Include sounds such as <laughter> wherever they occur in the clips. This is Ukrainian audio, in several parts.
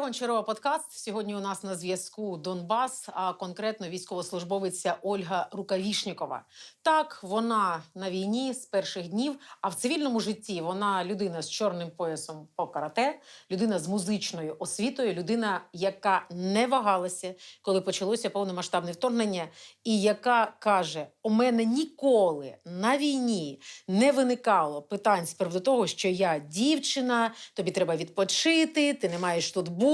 Гончарова подкаст. Сьогодні у нас на зв'язку Донбас, а конкретно військовослужбовиця Ольга Рукавішнікова. Так, вона на війні з перших днів, а в цивільному житті вона людина з чорним поясом по карате, людина з музичною освітою, людина, яка не вагалася, коли почалося повномасштабне вторгнення, і яка каже: у мене ніколи на війні не виникало питань з приводу того, що я дівчина, тобі треба відпочити, ти не маєш тут бути.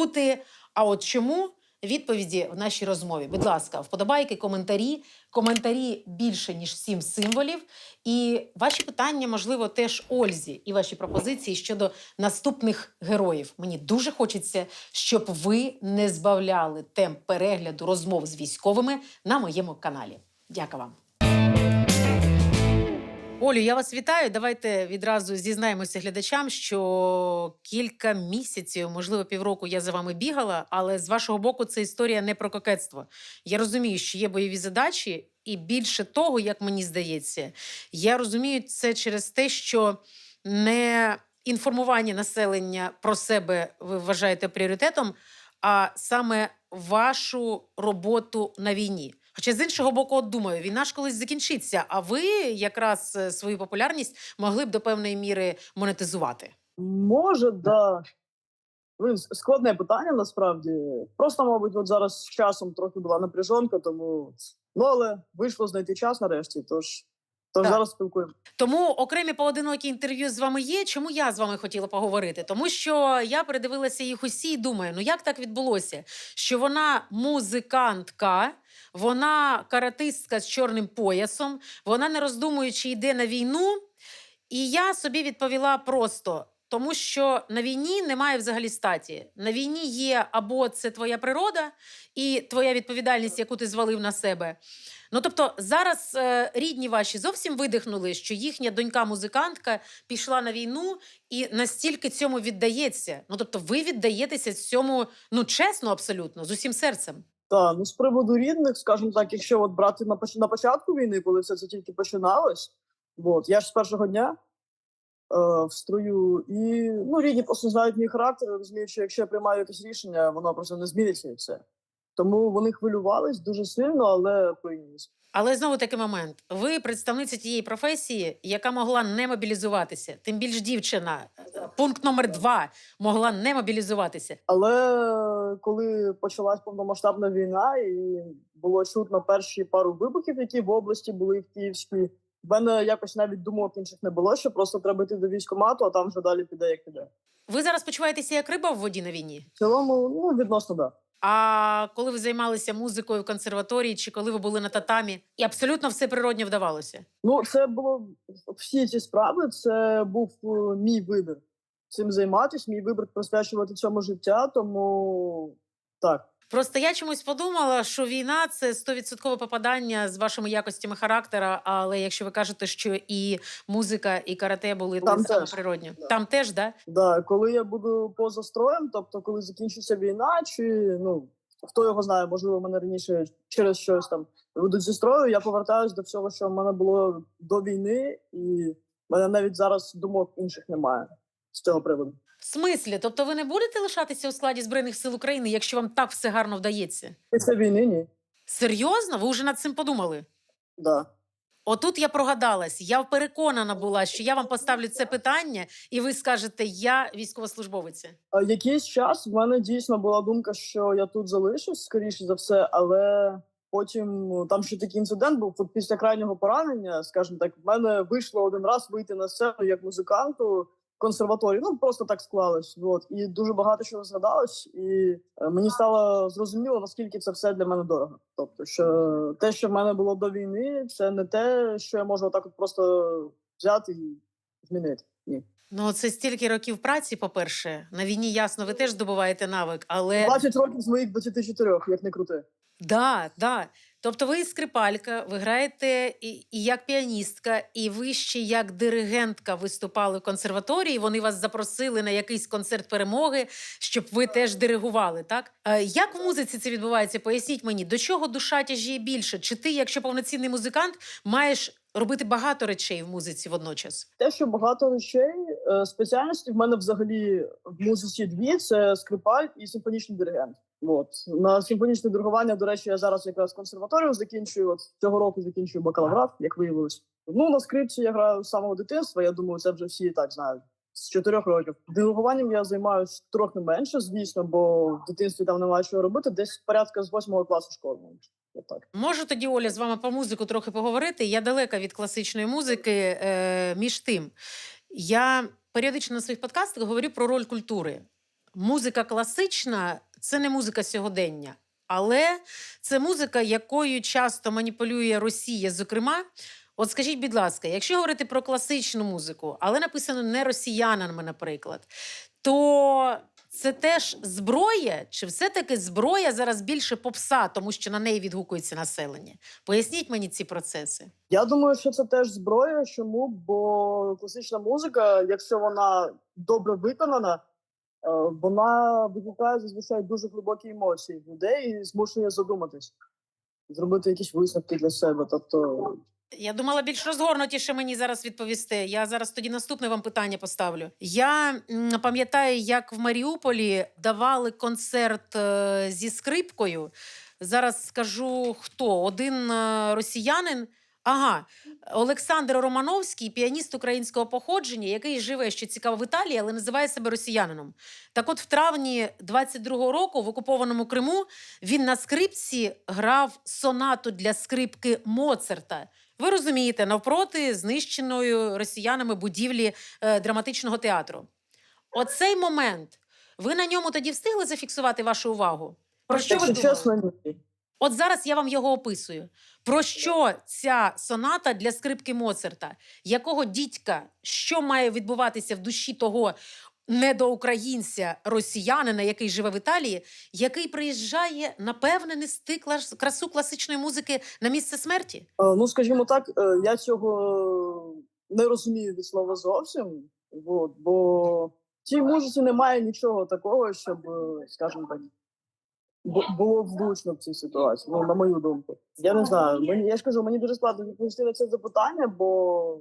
А от чому? Відповіді в нашій розмові. Будь ласка, вподобайки, коментарі. Коментарі більше ніж сім символів. І ваші питання, можливо, теж Ользі, і ваші пропозиції щодо наступних героїв. Мені дуже хочеться, щоб ви не збавляли темп перегляду розмов з військовими на моєму каналі. Дякую вам. Олю, я вас вітаю. Давайте відразу зізнаємося глядачам, що кілька місяців, можливо, півроку я за вами бігала, але з вашого боку це історія не про кокетство. Я розумію, що є бойові задачі, і більше того, як мені здається, я розумію це через те, що не інформування населення про себе ви вважаєте пріоритетом, а саме вашу роботу на війні. Хоча з іншого боку, от думаю, війна ж колись закінчиться, а ви якраз е, свою популярність могли б до певної міри монетизувати. Може, да. Блин, складне питання насправді. Просто, мабуть, от зараз з часом трохи була напряжонка, тому. Ну, але вийшло знайти час нарешті, тож, тож Так. зараз спілкуємо. Тому окремі поодинокі інтерв'ю з вами є. Чому я з вами хотіла поговорити? Тому що я передивилася їх усі і думаю, ну як так відбулося? Що вона музикантка, вона каратистка з чорним поясом, вона не роздумуючи йде на війну. І я собі відповіла просто. Тому що на війні немає взагалі статі. На війні є або це твоя природа і твоя відповідальність, яку ти звалив на себе. Ну тобто зараз е, рідні ваші зовсім видихнули, що їхня донька-музикантка пішла на війну і настільки цьому віддається. Ну тобто, ви віддаєтеся цьому ну чесно, абсолютно, з усім серцем. Так, ну з приводу рідних, скажімо так, якщо от брати на, на початку війни, коли все це тільки починалось, от, я ж з першого дня е, в строю, і ну, рідні просто знають мій характер, розуміють, що якщо я приймаю якесь рішення, воно просто не зміниться і все. Тому вони хвилювались дуже сильно, але прийнялись. Але знову такий момент: ви представниця тієї професії, яка могла не мобілізуватися, тим більш дівчина. Пункт номер два могла не мобілізуватися. Але коли почалась повномасштабна війна, і було чутно перші пару вибухів, які в області були в Київській, в мене якось навіть думок інших не було, що просто треба йти до військкомату, а там вже далі піде, як піде. Ви зараз почуваєтеся як риба в воді на війні. В цілому, ну відносно да. А коли ви займалися музикою в консерваторії, чи коли ви були на татамі, і абсолютно все природньо вдавалося. Ну, це було всі ці справи. Це був е, мій вибір цим займатися, мій вибір присвячувати цьому життя. Тому так. Просто я чомусь подумала, що війна це стовідсоткове попадання з вашими якостями характера. Але якщо ви кажете, що і музика, і карате були Там теж. природньо, Да. там теж да? Да, коли я буду поза строєм, тобто коли закінчиться війна, чи ну хто його знає, можливо, мене раніше через щось там ведуть зі строю. Я повертаюсь до всього, що в мене було до війни, і в мене навіть зараз думок інших немає з цього приводу. Смислі, тобто ви не будете лишатися у складі збройних сил України, якщо вам так все гарно вдається? Після війни ні. Серйозно? Ви вже над цим подумали? Да. Отут я прогадалась. Я переконана була, що я вам поставлю це питання, і ви скажете: я військовослужбовиця. А Якийсь час в мене дійсно була думка, що я тут залишусь, скоріше за все, але потім ну, там ще такий інцидент був. Після крайнього поранення, скажімо так, в мене вийшло один раз вийти на сцену як музиканту консерваторії. Ну просто так склалось. От і дуже багато чого згадалось, і е, мені стало зрозуміло, наскільки це все для мене дорого. Тобто, що те, що в мене було до війни, це не те, що я можу отак от просто взяти і змінити. Ні. Ну, це стільки років праці, по-перше. На війні, ясно, ви теж здобуваєте навик, але 20 років з моїх 24, як не крути. да, да. Тобто ви скрипалька, ви граєте і, і як піаністка, і ви ще як диригентка виступали в консерваторії. Вони вас запросили на якийсь концерт перемоги, щоб ви теж диригували. Так Е, як в музиці це відбувається? Поясніть мені, до чого душа тяжіє більше? Чи ти, якщо повноцінний музикант, маєш робити багато речей в музиці водночас? Те, що багато речей, е, спеціальності в мене взагалі в музиці дві: це скрипаль і симфонічний диригент. От на симфонічне диригування, до речі, я зараз якраз консерваторію закінчую. От цього року закінчую бакалаврат, як виявилось. Ну на скрипці я граю з самого дитинства. Я думаю, це вже всі так знають. З чотирьох років диригуванням я займаюся трохи менше, звісно, бо в дитинстві там немає чого робити. Десь порядка з восьмого класу школи. Отак. Можу тоді, Оля, з вами по музику трохи поговорити. Я далека від класичної музики. Е, між тим, я періодично на своїх подкастах говорю про роль культури. Музика класична це не музика сьогодення, але це музика, якою часто маніпулює Росія. Зокрема, от скажіть, будь ласка, якщо говорити про класичну музику, але написано не росіянами, наприклад, то це теж зброя, чи все-таки зброя зараз більше попса, тому що на неї відгукується населення? Поясніть мені ці процеси. Я думаю, що це теж зброя. Чому? Бо класична музика, якщо вона добре виконана, вона викликає зазвичай дуже глибокі емоції в людей і змушує задуматись, зробити якісь висновки для себе. Тобто, Я думала, більш розгорнутіше мені зараз відповісти. Я зараз тоді наступне вам питання поставлю. Я пам'ятаю, як в Маріуполі давали концерт е, зі скрипкою. Зараз скажу хто. Один е, росіянин. Ага, Олександр Романовський, піаніст українського походження, який живе, що цікаво в Італії, але називає себе росіянином. Так от, в травні 22-го року в окупованому Криму він на скрипці грав сонату для скрипки Моцарта. Ви розумієте, навпроти знищеної росіянами будівлі е, драматичного театру. Оцей момент. Ви на ньому тоді встигли зафіксувати вашу увагу? Про що ви думали? чесно, ні. От зараз я вам його описую. Про що ця соната для скрипки Моцарта? Якого дідька, що має відбуватися в душі того недоукраїнця росіянина, який живе в Італії, який приїжджає, напевне, нести красу класичної музики на місце смерті? Е, Ну, скажімо так, е, я цього не розумію від слова зовсім. Бо в цій музиці немає нічого такого, щоб, е, скажімо так, було влучно в цій ситуації. Ну, на мою думку. Я не знаю. Мені я ж кажу, мені дуже складно відповісти на це запитання, бо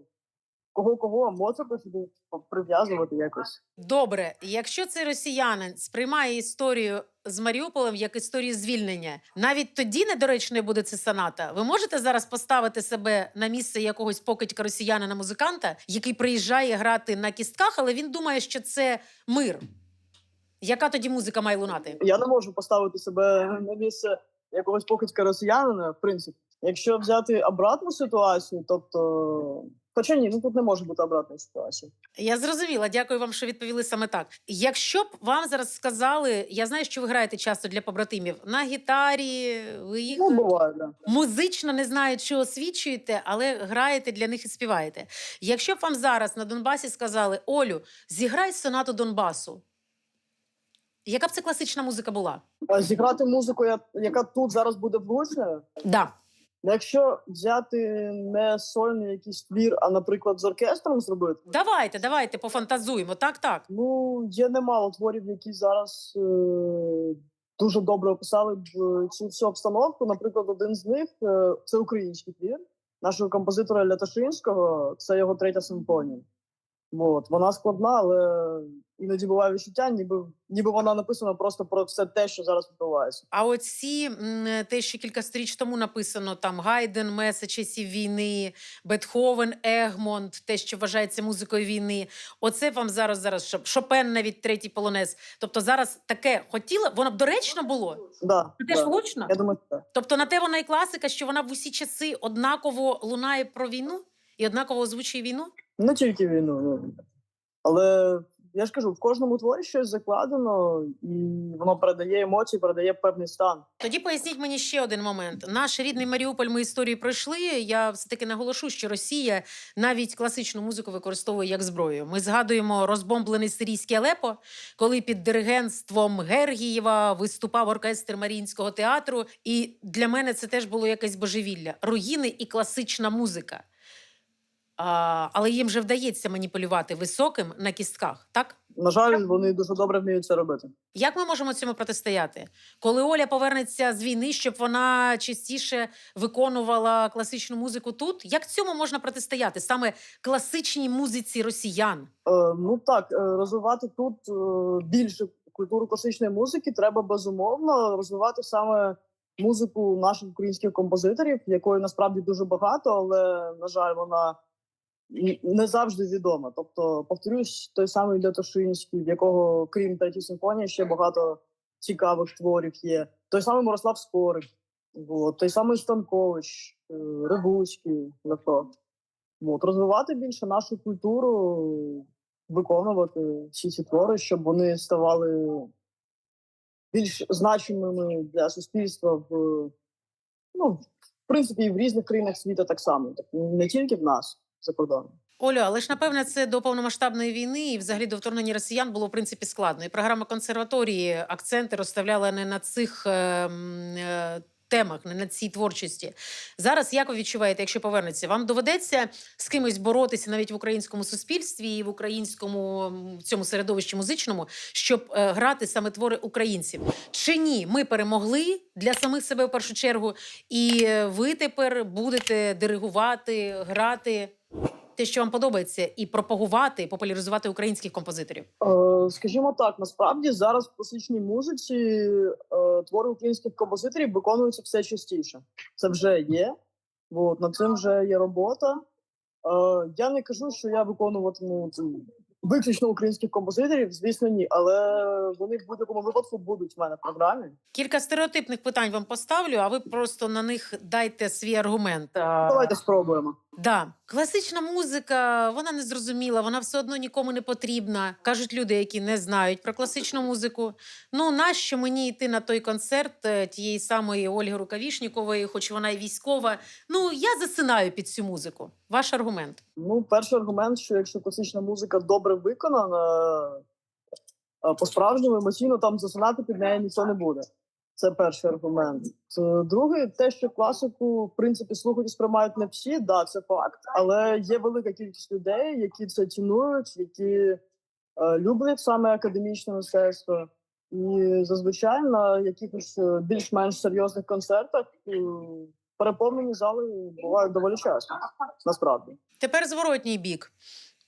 кого кого Моцарта сюди прив'язувати якось. Добре, якщо цей росіянин сприймає історію з Маріуполем як історію звільнення, навіть тоді недоречною буде це соната. Ви можете зараз поставити себе на місце якогось покидька росіянина музиканта, який приїжджає грати на кістках, але він думає, що це мир. Яка тоді музика має лунати? Я не можу поставити себе на місце якогось покидька росіянина, в принципі. Якщо взяти обратну ситуацію, тобто. Хоча ні, ну тут не може бути обратної ситуації. Я зрозуміла. Дякую вам, що відповіли саме так. Якщо б вам зараз сказали, я знаю, що ви граєте часто для побратимів на гітарі, ви їх Ну, буває, да. музично не знаю, що освічуєте, але граєте для них і співаєте. Якщо б вам зараз на Донбасі сказали: Олю, зіграй сонату Донбасу. Яка б це класична музика була? Зіграти музику, яка тут зараз буде влучною. Да. Якщо взяти не сольний якийсь твір, а, наприклад, з оркестром зробити, Давайте, давайте пофантазуємо. Так, так. ну є немало творів, які зараз е, дуже добре описали б е, цю всю обстановку. Наприклад, один з них е, це український твір нашого композитора Лятошинського, це його третя симфонія. От. Вона складна, але іноді буває відчуття, ніби, ніби вона написана просто про все те, що зараз відбувається. А оці те, що кілька сторіч тому написано там Гайден, Меса часів війни, Бетховен, Егмонт, те, що вважається музикою війни. Оце вам зараз зараз Шопен, навіть третій полонез. Тобто зараз таке хотіла, воно б доречно було. Да, Це теж да. влучно. Я думаю, так. Тобто на те вона і класика, що вона в усі часи однаково лунає про війну і однаково озвучує війну. Не тільки війну, ну. але Я ж кажу, в кожному творі щось закладено, і воно передає емоції, передає певний стан. Тоді поясніть мені ще один момент. Наш рідний Маріуполь ми історії пройшли. Я все таки наголошу, що Росія навіть класичну музику використовує як зброю. Ми згадуємо розбомблений сирійський Алепо, коли під диригентством Гергієва виступав оркестр Маріїнського театру. І для мене це теж було якесь божевілля. Руїни і класична музика. А, але їм же вдається маніпулювати високим на кістках, так? На жаль, вони дуже добре вміють це робити. Як ми можемо цьому протистояти? Коли Оля повернеться з війни, щоб вона частіше виконувала класичну музику тут? Як цьому можна протистояти саме класичній музиці росіян? Е, ну так, е, розвивати тут е, більше культуру класичної музики треба безумовно розвивати саме музику наших українських композиторів, якої насправді дуже багато, але на жаль, вона не завжди відома. Тобто, повторюсь, той самий Лятошинський, в якого крім третьої симфонії ще багато цікавих творів є. Той самий Мирослав Скорик, от, той самий Станкович, е, Рибуцький, Левко. От, розвивати більше нашу культуру, виконувати всі ці твори, щоб вони ставали більш значимими для суспільства в ну, в принципі, і в різних країнах світу так само, так не тільки в нас за кордоном. Олю, але ж напевне це до повномасштабної війни і взагалі до вторгнення росіян було в принципі складно. І програма консерваторії акценти розставляла не на цих. е, е, Темах не на цій творчості зараз. Як ви відчуваєте, якщо повернеться, вам доведеться з кимось боротися навіть в українському суспільстві і в українському цьому середовищі музичному, щоб е, грати саме твори українців? Чи ні? Ми перемогли для самих себе в першу чергу, і е, ви тепер будете диригувати, грати те, що вам подобається, і пропагувати, популяризувати українських композиторів. Е, скажімо так, насправді зараз в класичній музиці е, твори українських композиторів виконуються все частіше. Це вже є. От, над цим вже є робота. Е, я не кажу, що я виконуватиму виключно українських композиторів, звісно, ні. Але вони в будь-якому випадку будуть в мене в програмі. Кілька стереотипних питань вам поставлю, а ви просто на них дайте свій аргумент. Давайте спробуємо. Да, класична музика, вона не зрозуміла, вона все одно нікому не потрібна. Кажуть люди, які не знають про класичну музику. Ну, нащо мені йти на той концерт е, тієї самої Ольги Рукавішнікової, хоч вона і військова. Ну, я засинаю під цю музику. Ваш аргумент. Ну, перший аргумент, що якщо класична музика добре виконана, по-справжньому емоційно там засинати під нею ніхто не буде. Це перший аргумент. Е, Другий, те, що класику в принципі слухають і сприймають не всі, да, це факт. Але є велика кількість людей, які це цінують, які е, люблять саме академічне мистецтво. І зазвичай на якихось е, більш-менш серйозних концертах переповнені зали бувають доволі часто. Насправді. Тепер зворотній бік.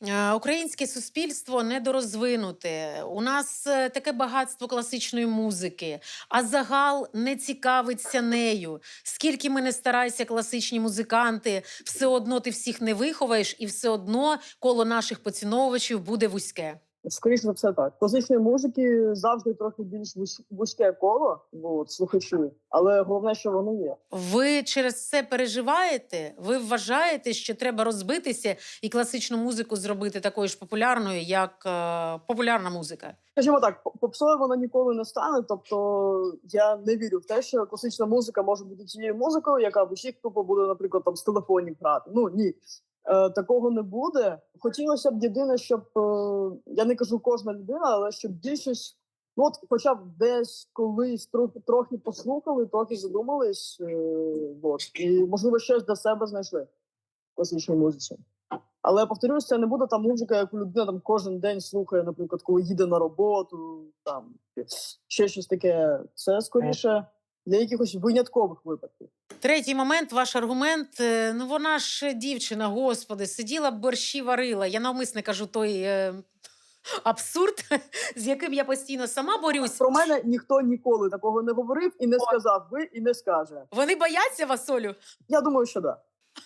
Е, Українське суспільство недорозвинуте. У нас е, таке багатство класичної музики, а загал не цікавиться нею. Скільки ми не старайся, класичні музиканти, все одно ти всіх не виховаєш, і все одно коло наших поціновувачів буде вузьке. Скоріше за все, так. Класичної музики завжди трохи більш вузь- вузьке коло, от, слухачів, але головне, що воно є. Ви через це переживаєте? Ви вважаєте, що треба розбитися і класичну музику зробити такою ж популярною, як е, популярна музика? Скажімо так, попсою вона ніколи не стане. Тобто я не вірю в те, що класична музика може бути тією музикою, яка в усіх тупо буде, наприклад, там з телефонів грати. Ну ні. Е, такого не буде. Хотілося б єдине, щоб е, я не кажу кожна людина, але щоб більшість, ну от хоча б десь колись трохи трохи послухали, трохи задумались, е, от, і можливо щось для себе знайшли в класичній музиці. Але повторюсь, це не буде та музика, яку людина там кожен день слухає, наприклад, коли їде на роботу, там ще щось таке. Це скоріше для якихось виняткових випадків. Третій момент, ваш аргумент. е, Ну вона ж дівчина, господи, сиділа б борщі варила. Я навмисне кажу той е, абсурд, з яким я постійно сама борюсь. Про мене ніхто ніколи такого не говорив і не сказав. би, і не скаже. Вони бояться вас, Олю? Я думаю, що да.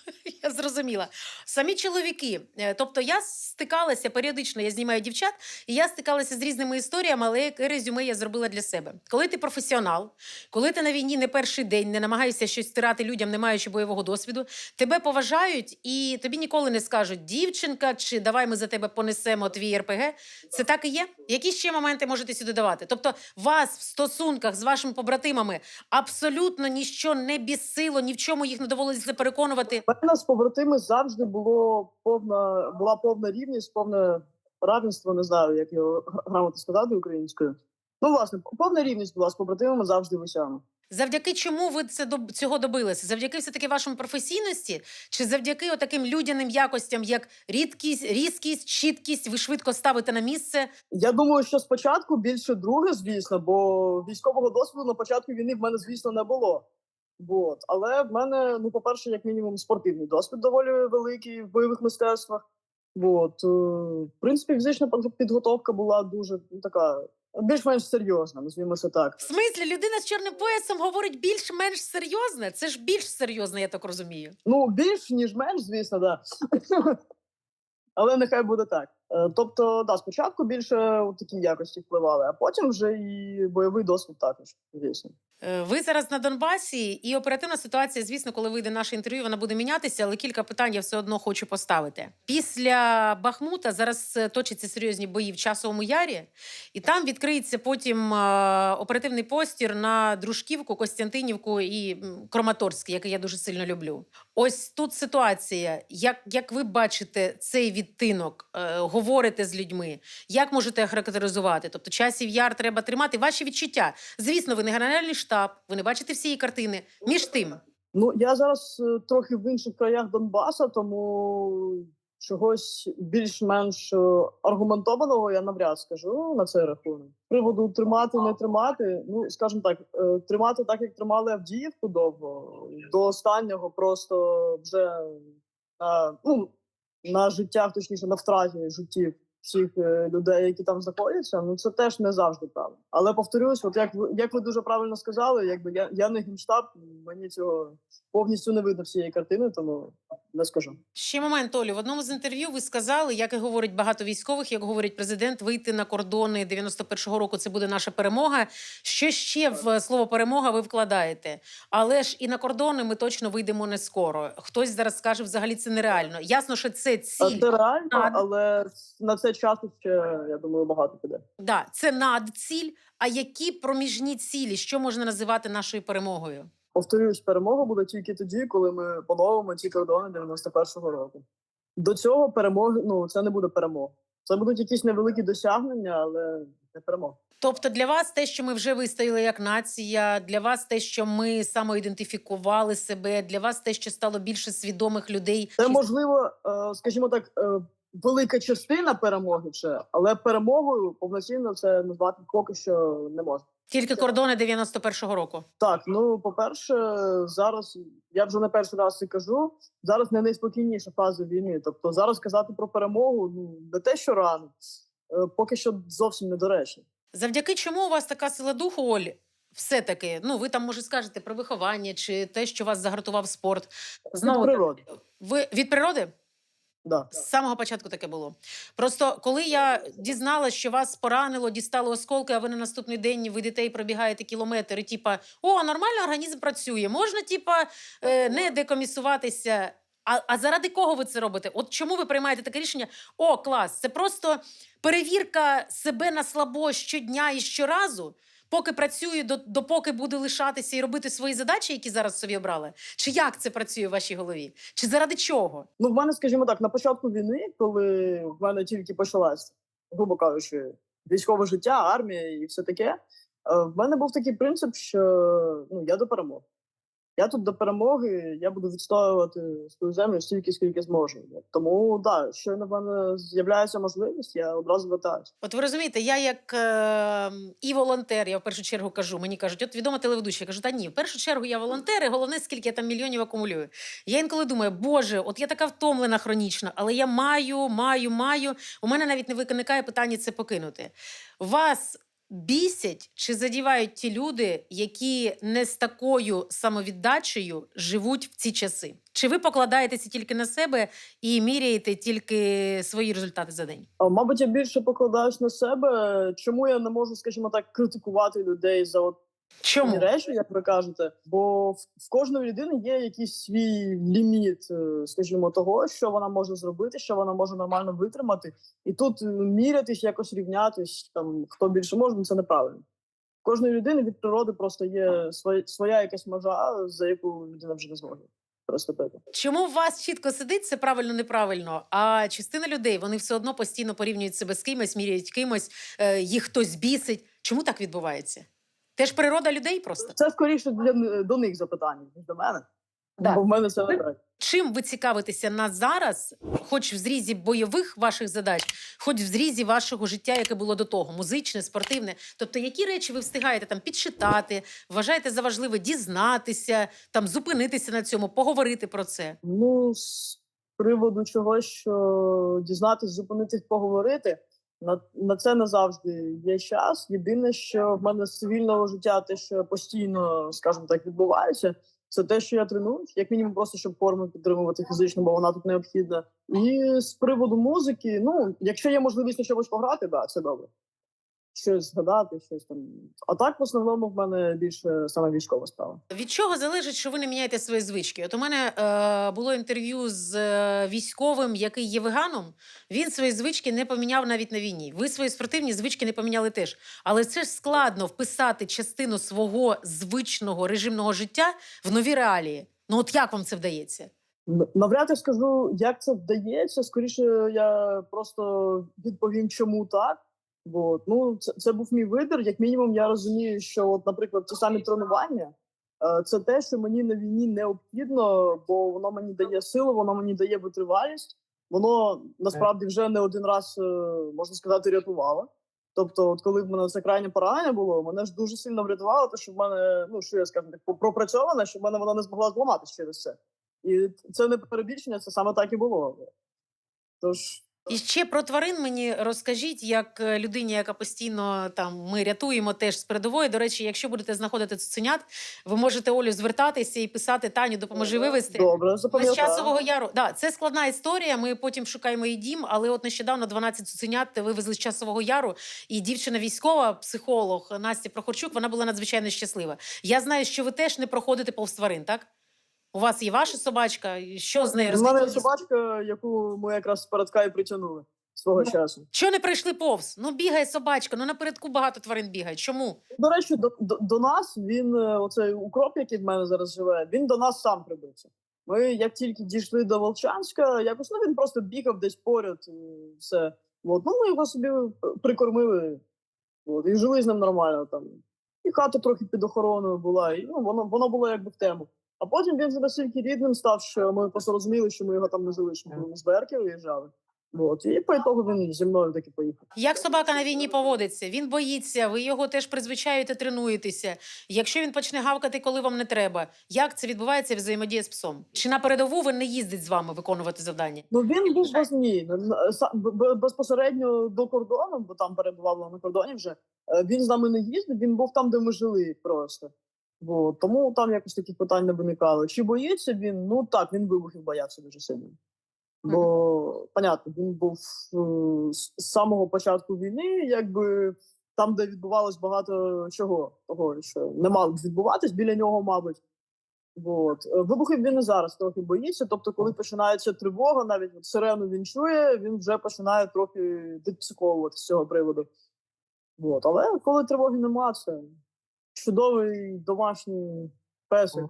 <laughs> Я зрозуміла. Самі чоловіки. е, Тобто я стикалася періодично, я знімаю дівчат, і я стикалася з різними історіями, але яке резюме я зробила для себе. Коли ти професіонал, коли ти на війні не перший день, не намагаєшся щось стирати людям, не маючи бойового досвіду, тебе поважають і тобі ніколи не скажуть дівчинка, чи давай ми за тебе понесемо твій РПГ. Це так і є. Які ще моменти можете сюди давати? Тобто, вас в стосунках з вашими побратимами абсолютно ніщо не бісило, ні в чому їх не доводилося переконувати. Мене з побратими завжди було повна, була повна рівність, повне равенство, не знаю, як його гра- грамотно сказати українською. Ну, власне, повна рівність була з побратимами завжди в усьому. Завдяки чому ви це доб- цього добилися? Завдяки все таки вашому професійності, чи завдяки таким людяним якостям, як рідкість, різкість, чіткість, ви швидко ставите на місце? Я думаю, що спочатку більше друге, звісно, бо військового досвіду на початку війни в мене, звісно, не було. От. Але в мене, ну, по-перше, як мінімум, спортивний досвід доволі великий в бойових мистецтвах. От. е, В принципі, фізична під- підготовка була дуже ну, така більш-менш серйозна, назвімо це так. В смислі, людина з чорним поясом говорить більш-менш серйозне? Це ж більш серйозне, я так розумію. Ну, більш ніж менш, звісно, да. <laughs> Але нехай буде так. Е, Тобто, да, спочатку більше от такі якості впливали, а потім вже і бойовий досвід також, звісно. Е, Ви зараз на Донбасі, і оперативна ситуація, звісно, коли вийде наше інтерв'ю, вона буде мінятися, але кілька питань я все одно хочу поставити. Після Бахмута зараз е, точаться серйозні бої в часовому ярі, і там відкриється потім оперативний постір на Дружківку, Костянтинівку і м, Краматорськ, який я дуже сильно люблю. Ось тут ситуація. Як, як ви бачите цей відтинок, говорите з людьми, як можете характеризувати? Тобто, часів яр треба тримати. Ваші відчуття. Звісно, ви не генеральний штаб, ви не бачите всієї картини. Між тим, Ну, я зараз е, трохи в інших краях Донбаса, тому чогось більш-менш е, аргументованого я навряд скажу на цей рахунок. Приводу тримати, не тримати. Ну, скажімо так, е, тримати так, як тримали Авдіївку довго, до останнього просто вже ну, на життях, точніше, на втраті життів всіх е, людей, які там знаходяться, ну це теж не завжди правильно. Але повторюсь, от як ви як ви дуже правильно сказали, якби я, я не генштаб, мені цього повністю не видно всієї картини, тому не скажу. ще момент, Олю. В одному з інтерв'ю ви сказали, як і говорять багато військових, як говорить президент, вийти на кордони 91-го року це буде наша перемога. Що ще в слово перемога ви вкладаєте? Але ж і на кордони ми точно вийдемо не скоро. Хтось зараз скаже, взагалі це нереально. Ясно, що це ціль. Це реально, але на це часу ще я думаю багато піде. Да, це надціль. А які проміжні цілі? Що можна називати нашою перемогою? Повторюсь, перемога буде тільки тоді, коли ми поновимо ті кордони 91-го року. До цього перемоги ну це не буде перемога. Це будуть якісь невеликі досягнення, але не перемога. Тобто для вас те, що ми вже вистояли як нація, для вас те, що ми самоідентифікували себе, для вас те, що стало більше свідомих людей. Це можливо, е, скажімо так, е, велика частина перемоги, вже, але перемогою повноцінно це назвати поки що не можна. Тільки кордони 91-го року. Так, ну по-перше, зараз я вже не перший раз це кажу. Зараз не найспокійніша фаза війни. Тобто, зараз казати про перемогу ну не те, що рано, е, поки що зовсім недоречно. Завдяки чому у вас така сила духу, Оль? Все-таки, ну ви там може скажете про виховання чи те, що вас загартував спорт. Знову Від природи. ви від природи? Да. З самого початку таке було. Просто коли я дізналася, що вас поранило, дістало осколки, а ви на наступний день ви дітей пробігаєте кілометри, типа о, нормально організм працює, можна, типа, е, не декомісуватися. А, а заради кого ви це робите? От чому ви приймаєте таке рішення? О, клас! Це просто перевірка себе на слабо щодня і щоразу, поки працюю, до, допоки буде лишатися і робити свої задачі, які зараз собі обрали. Чи як це працює в вашій голові? Чи заради чого? Ну, в мене, скажімо так, на початку війни, коли в мене тільки почалась, грубо кажучи, військове життя, армія і все таке, е, в мене був такий принцип, що ну, я до перемоги. Я тут до перемоги, я буду відстоювати свою землю стільки, скільки зможу. Тому да, щойно в мене з'являється можливість, я одразу вертаюся. От ви розумієте, я як е, і волонтер, я в першу чергу кажу, мені кажуть, от відома телеведуча, я кажу, та ні, в першу чергу я волонтер, і головне, скільки я там мільйонів акумулюю. Я інколи думаю, боже, от я така втомлена хронічно, але я маю, маю, маю. У мене навіть не виникає питання це покинути. Вас бісять чи задівають ті люди, які не з такою самовіддачею живуть в ці часи? Чи ви покладаєтеся тільки на себе і міряєте тільки свої результати за день? А, Мабуть, я більше покладаюсь на себе. Чому я не можу, скажімо так, критикувати людей за от Чому? речі, як ви кажете? Бо в, кожної людини є якийсь свій ліміт, е, скажімо, того, що вона може зробити, що вона може нормально витримати, і тут е, мірятись, якось рівнятись, там хто більше може, ну, це неправильно. В кожної людини від природи просто є своя, своя якась межа, за яку людина вже не зможе переступити. Чому у вас чітко сидить, це правильно, неправильно. А частина людей вони все одно постійно порівнюють себе з кимось, міряють кимось, е, їх хтось бісить. Чому так відбувається? Теж природа людей просто. Це скоріше для до них запитання, ніж до мене. Да. Бо в мене це не так. Чим ви цікавитеся на зараз, хоч в зрізі бойових ваших задач, хоч в зрізі вашого життя, яке було до того, музичне, спортивне? Тобто, які речі ви встигаєте там підчитати, вважаєте за важливе дізнатися, там зупинитися на цьому, поговорити про це? Ну, з приводу чого, що дізнатись, зупинитись, поговорити. На, на це не завжди є час. Єдине, що в мене з цивільного життя, те, що постійно, скажімо так, відбувається, це те, що я тренуюсь, як мінімум, просто щоб форму підтримувати фізично, бо вона тут необхідна. І з приводу музики, ну, якщо є можливість на чогось пограти, да, це добре. Щось згадати, щось там. А так, в основному, в мене більше саме військова справа. Від чого залежить, що ви не міняєте свої звички? От у мене е, було інтерв'ю з е, військовим, який є веганом. Він свої звички не поміняв навіть на війні. Ви свої спортивні звички не поміняли теж. Але це ж складно вписати частину свого звичного режимного життя в нові реалії. Ну от як вам це вдається? Навряд я скажу, як це вдається. Скоріше, я просто відповім, чому так. Бо ну це, це був мій вибір. Як мінімум, я розумію, що, от, наприклад, ті самі тренування е, це те, що мені на війні необхідно, бо воно мені дає силу, воно мені дає витривалість. Воно насправді вже не один раз е, можна сказати рятувало. Тобто, от коли в мене це крайнє поранення було, мене ж дуже сильно врятувало, те, що в мене, ну що я скажу, так пропрацьоване, що в мене воно не змогла зламатися через це. І це не перебільшення, це саме так і було. Тож І ще про тварин мені розкажіть, як е, людині, яка постійно там ми рятуємо теж з передової. До речі, якщо будете знаходити цуценят, ви можете Олю звертатися і писати Таню, допоможи вивезти. добре, з часового яру. Да, це складна історія. Ми потім шукаємо і дім, але от нещодавно 12 цуценят вивезли з часового яру. І дівчина військова, психолог Настя Прохорчук, вона була надзвичайно щаслива. Я знаю, що ви теж не проходите повз тварин, так? У вас є ваша собачка. Що з нею У мене Розкажіть. собачка, яку ми якраз з передка і притягнули свого Ну. часу. Що не прийшли повз? Ну бігає собачка. Ну напередку багато тварин бігає. Чому? До речі, до, до, до нас він, е, оцей укроп, який в мене зараз живе, він до нас сам прибився. Ми як тільки дійшли до Волчанська, якось ну він просто бігав десь поряд. І все. От, ну ми його собі прикормили. От, і жили з ним нормально там. І хата трохи під охороною була, і ну, воно, воно було якби в тему. А потім він вже настільки рідним став, що ми просто розуміли, що ми його там не залишимо, ми з Берки виїжджали. От, і по ітогу він зі мною таки поїхав. Як собака на війні поводиться? Він боїться, ви його теж призвичаєте, тренуєтеся. Якщо він почне гавкати, коли вам не треба, як це відбувається взаємодія з псом? Чи на передову він не їздить з вами виконувати завдання? Ну він був без ні. Б- безпосередньо до кордону, бо там перебував на кордоні вже. е, Він з нами не їздив, він був там, де ми жили просто. Бо, тому там якось таких питань не виникало. Чи боїться він? Ну так, він вибухів боявся дуже сильно. Бо, понятно, він був е, з самого початку війни, якби там, де відбувалось багато чого, того, що не мало відбуватись біля нього, мабуть. От. Е, Вибухів він і зараз трохи боїться. Тобто, коли починається тривога, навіть от сирену він чує, він вже починає трохи депсиковувати з цього приводу. От. Але коли тривоги нема, це чудовий домашній песик.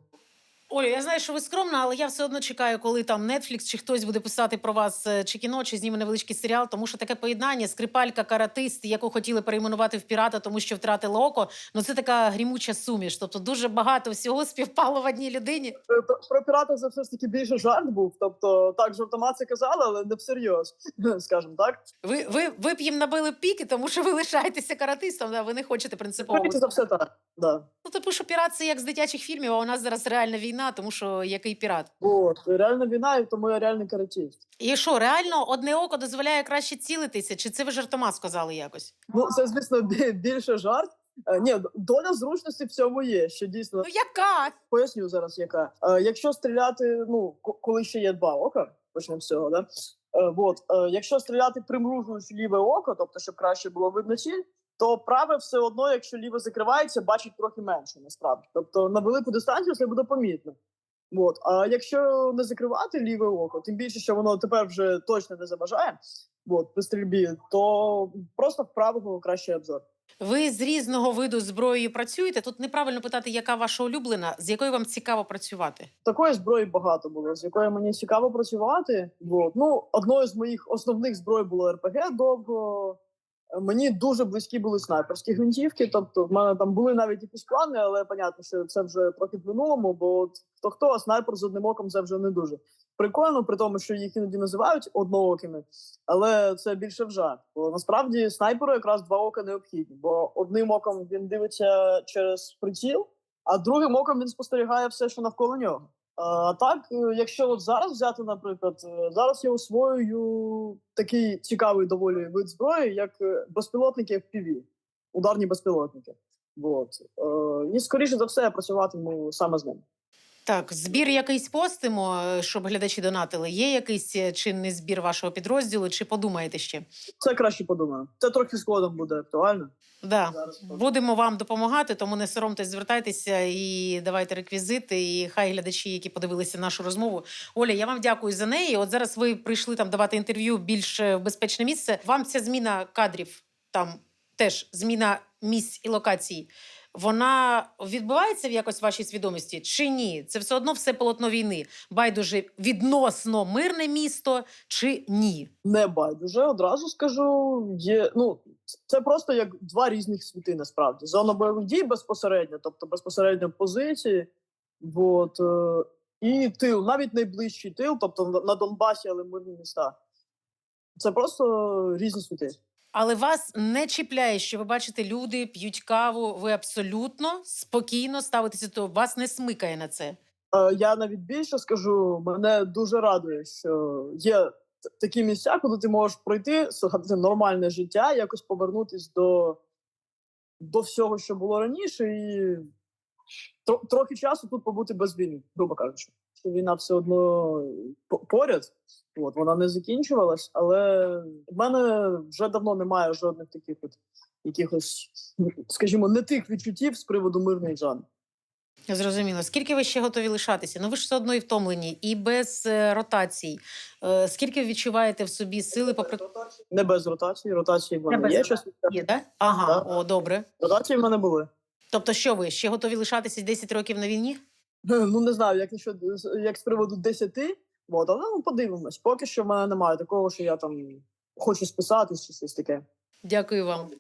Оля, я знаю, що ви скромна, але я все одно чекаю, коли там Netflix чи хтось буде писати про вас е, чи кіно, чи зніме невеличкий серіал, тому що таке поєднання скрипалька, каратист, яку хотіли перейменувати в пірата, тому що втратили око. Ну це така грімуча суміш. Тобто дуже багато всього <laughs> співпало в одній людині. Е, Про, пірата це все ж таки більше жарт був. Тобто, так, жартома це казали, але не всерйоз, <laughs> скажімо так. Ви, ви, ви б їм набили піки, тому що ви лишаєтеся каратистом, да? ви не хочете принципово. За все так. Да. Ну, типу, що пірат це як з дитячих фільмів, а у нас зараз реальна війна. Війна, тому що який пірат. От, реальна війна, і тому я реальний каратіст. І що, реально одне око дозволяє краще цілитися? Чи це ви жартома сказали якось? Ну, це, звісно, бі- більше жарт. Е, Ні, доля зручності в цьому є. Що дійсно Ну яка? поясню зараз, яка. Е, якщо стріляти, ну ко- коли ще є два ока, почнемо з цього, да? Е, от, е, якщо стріляти примружуючи ліве око, тобто щоб краще було видно ціль, то праве все одно, якщо ліве закривається, бачить трохи менше насправді. Тобто на велику дистанцію це буде помітно. От. А якщо не закривати ліве око, тим більше, що воно тепер вже точно не заважає, от, при стрільбі, то просто в правого кращий обзор. Ви з різного виду зброєю працюєте? Тут неправильно питати, яка ваша улюблена, з якою вам цікаво працювати. Такої зброї багато було, з якою мені цікаво працювати. От. Ну, одною з моїх основних зброй було РПГ довго. Мені дуже близькі були снайперські гвинтівки. Тобто, в мене там були навіть якісь плани, але понятно, що це вже трохи в минулому, бо хто хто, снайпер з одним оком це вже не дуже. Прикольно, при тому, що їх іноді називають одноокими, але це більше в жарт. Бо насправді снайперу якраз два ока необхідні, бо одним оком він дивиться через приціл, а другим оком він спостерігає все, що навколо нього. А так, е, якщо от зараз взяти, наприклад, е, зараз я освоюю такий цікавий доволі вид зброї, як е, безпілотники FPV, ударні безпілотники. От. І скоріше за все я працюватиму саме з ними. Так, збір якийсь постимо, е, щоб глядачі донатили. Є якийсь е, чинний збір вашого підрозділу, чи подумаєте ще? Це краще подумаю. Це трохи згодом буде актуально. Да. Зараз Будемо вам допомагати, тому не соромтесь, звертайтеся і давайте реквізити. І хай глядачі, які подивилися нашу розмову. Оля, я вам дякую за неї. От зараз ви прийшли там давати інтерв'ю більш е, в безпечне місце. Вам ця зміна кадрів, там теж зміна місць і локацій. Вона відбувається в якось вашій свідомості чи ні? Це все одно все полотно війни. Байдуже відносно мирне місто чи ні? не байдуже, одразу скажу. Є ну це просто як два різних світи. Насправді зона бойових дій безпосередньо, тобто безпосередньо позиції, от, е, і тил, навіть найближчий тил, тобто на Донбасі, але мирні міста. Це просто різні світи. Але вас не чіпляє, що ви бачите, люди п'ють каву. Ви абсолютно спокійно ставитеся до вас не смикає на це. Е, Я навіть більше скажу, мене дуже радує, що є такі місця, куди ти можеш пройти, слухати нормальне життя, якось повернутись до, до всього, що було раніше, і трохи часу тут побути без війни, грубо кажучи. Війна все одно поряд, от, вона не закінчувалась, але в мене вже давно немає жодних таких от якихось, скажімо, не тих відчуттів з приводу мирної зони. Зрозуміло. Скільки ви ще готові лишатися? Ну ви ж все одно і втомлені, і без е, ротацій. Е, скільки ви відчуваєте в собі сили попри Не без ротації. Ротації в мене є. час часу. є, да? Ага, Да. о, добре. Ротації в мене були. Тобто, що ви ще готові лишатися 10 років на війні? Ну не знаю, як що як з приводу 10, от, але ну, подивимось. Поки що в мене немає такого, що я там хочу списатись чи щось таке. Дякую вам.